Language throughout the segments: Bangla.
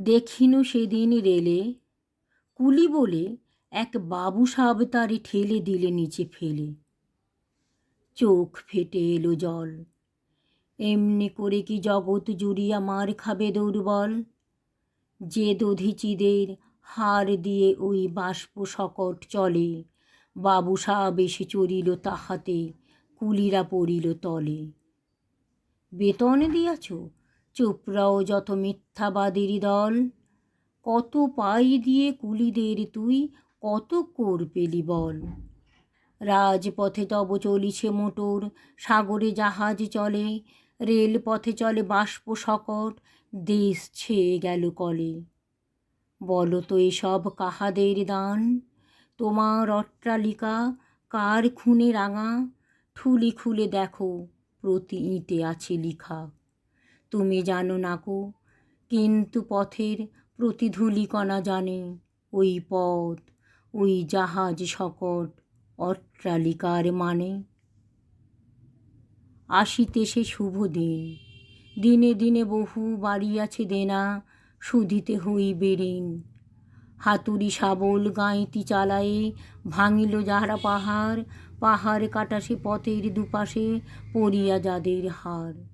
দেখিনু সেদিন রেলে। কুলি বলে, এক বাবু সাব তারে ঠেলে দিলে নিচে ফেলে। চোখ ফেটে এলো জল। এমনি করে কি জগৎ জুড়িয়া মার খাবে দুর্বল? যে দধিচিদের হার দিয়ে ওই বাষ্প সকট চলে, বাবু সাব এসে চড়িল তাহাতে, কুলিরা পড়িল তলে। বেতন দিয়াছ? চোপড়াও যত মিথ্যাবাদেরই দল। কত পাই দিয়ে কুলিদের তুই, কত কর পেলি বল। রাজপথে তব চলিছে মোটর, সাগরে জাহাজ চলে, রেলপথে চলে বাষ্প সকট দেশ ছেয়ে গেল কলে। বলো তো এসব কাহাদের দান? তোমার অট্টালিকা কার খুনে রাঙা? ঠুলি খুলে দেখো প্রতি ইঁটে আছে লিখা। তুমি জানো না কো। কিন্তু পথের প্রতিধূলিকণা জানে, ওই পথ, ওই জাহাজ সকট অট্টালিকার মানে। আসিতে সে শুভ দিন, দিনে দিনে বহু বাড়িয়াছে দেনা শুধিতে হইবে ঋণ হাতুড়ি শাবল গাঁইতি চালায়ে ভাঙিল যাহারা পাহাড় পাহাড় কাটা সে পথের দুপাশে পড়িয়া যাদের হার।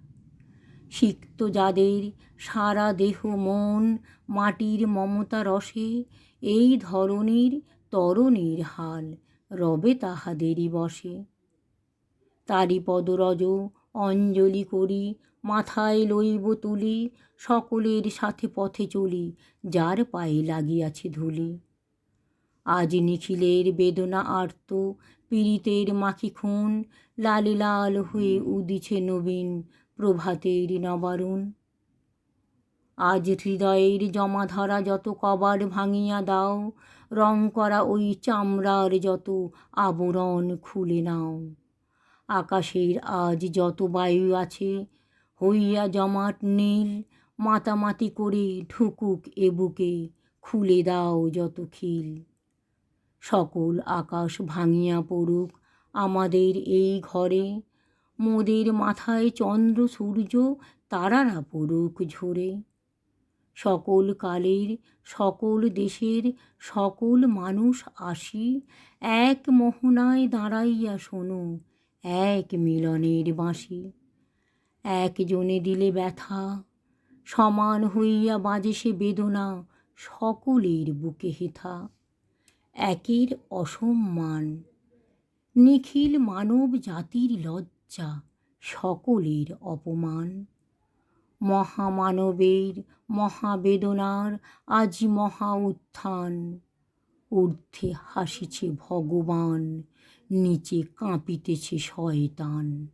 সিক্ত যাদের সারা দেহ মন মাটির মমতা রসে, এই ধরনের তরণীর হাল রবে তাহাদেরই বসে। তারি পদরজ অঞ্জলি করি, মাথায় লইব তুলি, সকলের সাথে পথে চলি, যার পায়ে লাগিয়াছে ধুলি। আজ নিখিলের বেদনা আর্ত, পীড়িতের মাখি খুন লালে লাল হয়ে উদিছে নবীন প্রভাতের নবারুণ। আজ হৃদয়ের জমা ধরা যত কবার ভাঙিয়া দাও, রং করা ওই চামড়ার যত আবরণ খুলে নাও। আকাশের আজ যত বায়ু আছে, হইয়া জমাট নীল, মাতামাতি করে ঢুকুক এ বুকে, খুলে দাও যত খিল। সকল আকাশ ভাঙিয়া পড়ুক আমাদের এই ঘরে মোদের মাথায় চন্দ্র, সূর্য, তারারা পড়ুক ঝরে। সকল কালের, সকল দেশের, সকল মানুষ আসি, এক মোহনায় দাঁড়াইয়া শোনো, এক মিলনের বাঁশি। একজনে দিলে ব্যথা, সমান হইয়া বাজে সে বেদনা, সকলের বুকে হেথা। একের অসম্মান, নিখিল মানব জাতির লজ্জা সকলের অপমান। মহামানবের মহাবেদনার আজ মহা উত্থান। ঊর্ধ্বে হাসিছে ভগবান নিচে কাঁপিতেছে শয়তান।